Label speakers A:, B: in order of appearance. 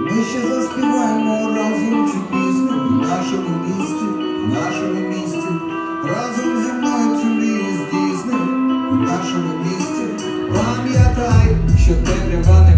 A: Ми ще заспіваємо разом цю пісню в нашому місті, в нашому місті. Разом зі мною цю мрію здійсни в нашому місті. Пам'ятай, що темрява не